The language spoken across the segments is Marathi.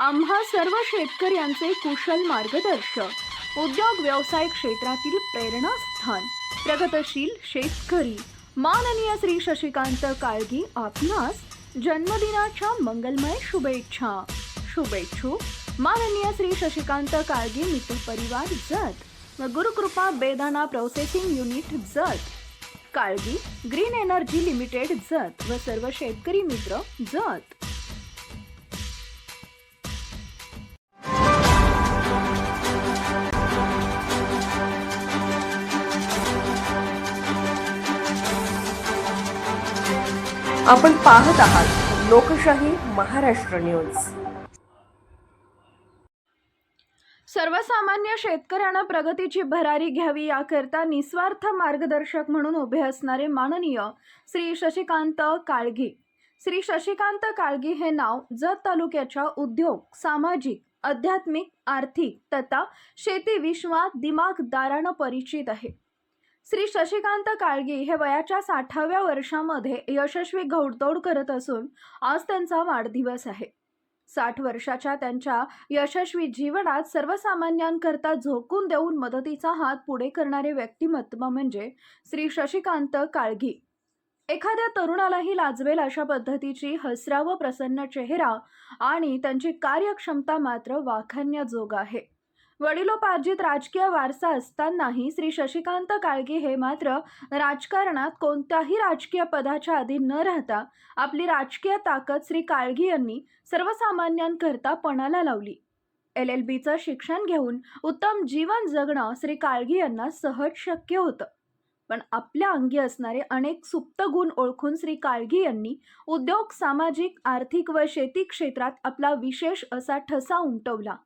आम्हा सर्व शेतकऱ्यांचे कुशल मार्गदर्शक उद्योग व्यवसाय क्षेत्रातील प्रेरणास्थान प्रगतशील शेतकरी. माननीय श्री शशिकांत काळगी आपणास जन्मदिनाच्या मंगलमय शुभेच्छा. शुभेच्छू. माननीय श्री शशिकांत काळगी मित्र परिवार जत व गुरुकृपा बेदाना processing unit Jath Kalgi green energy limited Jath व सर्व शेतकरी मित्र जत. आपण पाहत आहात लोकशाही महाराष्ट्र न्यूज. सर्वसामान्य शेतकऱ्यांना प्रगतीची भरारी घ्यावी याकरता निस्वार्थ मार्गदर्शक म्हणून उभे असणारे माननीय श्री शशिकांत काळगी. श्री शशिकांत काळगी हे नाव जत तालुक्याच्या उद्योग सामाजिक आध्यात्मिक आर्थिक तथा शेती विश्वात दिमागदारानं परिचित आहे. श्री शशिकांत काळगी हे वयाच्या साठाव्या वर्षामध्ये यशस्वी घौडदौड करत असून आज त्यांचा वाढदिवस आहे. साठ वर्षाच्या त्यांच्या यशस्वी जीवनात सर्वसामान्यांकरता झोकून देऊन मदतीचा हात पुढे करणारे व्यक्तिमत्व म्हणजे श्री शशिकांत काळगी. एखाद्या तरुणालाही लाजवेल अशा पद्धतीची हसरा व प्रसन्न चेहरा आणि त्यांची कार्यक्षमता मात्र वाखाणण्याजोग आहे. वडिलोपार्जित राजकीय वारसा असतानाही श्री शशिकांत काळगी हे मात्र राजकारणात कोणत्याही राजकीय पदाच्या अधीन न राहता आपली राजकीय ताकद श्री काळगी यांनी सर्वसामान्यांकरता पणाला लावली. एल एल बीचं शिक्षण घेऊन उत्तम जीवन जगणं श्री काळगी यांना सहज शक्य होतं. पण आपल्या अंगी असणारे अनेक सुप्त गुण ओळखून श्री काळगी यांनी उद्योग सामाजिक आर्थिक व शेती क्षेत्रात आपला विशेष असा ठसा उमटवला.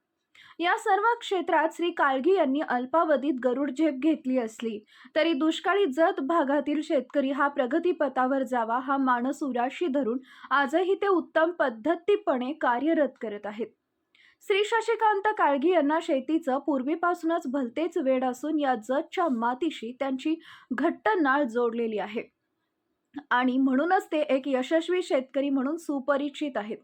या सर्व क्षेत्रात श्री काळगी यांनी अल्पावधीत गरुड झेप घेतली असली तरी दुष्काळी जत भागातील शेतकरी हा प्रगतीपथावर जावा हा मानस उराशी धरून आजही ते उत्तम पद्धतीपणे कार्यरत करत आहेत. श्री शशिकांत काळगी यांना शेतीचं पूर्वीपासूनच भलतेच वेड असून या जतच्या मातीशी त्यांची घट्ट नाळ जोडलेली आहे. आणि म्हणूनच ते एक यशस्वी शेतकरी म्हणून सुपरिचित आहेत.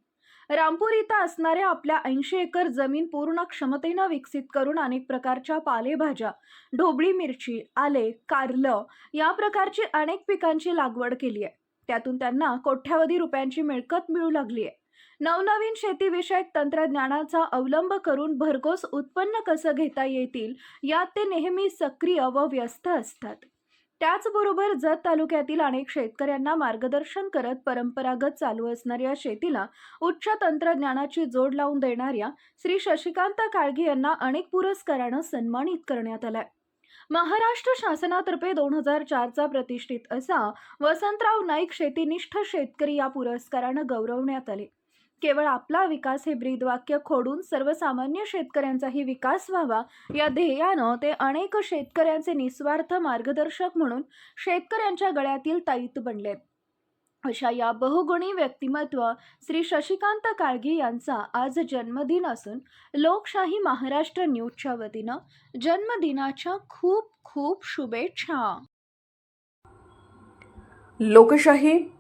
रामपूर इथं असणाऱ्या आपल्या ऐंशी एकर जमीन पूर्ण क्षमतेनं विकसित करून अनेक प्रकारच्या पालेभाज्या ढोबळी मिरची आले कारलं या प्रकारची अनेक पिकांची लागवड केली आहे. त्यातून त्यांना कोट्यावधी रुपयांची मिळकत मिळू लागली आहे. नवनवीन शेतीविषयक तंत्रज्ञानाचा अवलंब करून भरघोस उत्पन्न कसं घेता येतील यात ते नेहमी सक्रिय व व्यस्त असतात. त्याचबरोबर जत तालुक्यातील अनेक शेतकऱ्यांना मार्गदर्शन करत परंपरागत चालू असणाऱ्या शेतीला उच्च तंत्रज्ञानाची जोड लावून देणाऱ्या श्री शशिकांत काळगी यांना अनेक पुरस्कारानं सन्मानित करण्यात आलाय. महाराष्ट्र शासनातर्फे दोन हजार चारचा प्रतिष्ठित असा वसंतराव नाईक शेतीनिष्ठ शेतकरी या पुरस्कारानं गौरवण्यात आले. केवळ आपला विकास हे ब्रीदवाक्य खोडून सर्वसामान्य शेतकऱ्यांचाही विकास व्हावा या ध्येयानं ते अनेक शेतकऱ्यांचे निस्वार्थ मार्गदर्शक म्हणून शेतकऱ्यांच्या गळ्यातील ताईत बनलेत. अशा या बहुगुणी व्यक्तिमत्व श्री शशिकांत काळगी यांचा आज जन्मदिन असून लोकशाही महाराष्ट्र न्यूजच्या वतीनं जन्मदिनाच्या खूप खूप शुभेच्छा. लोकशाही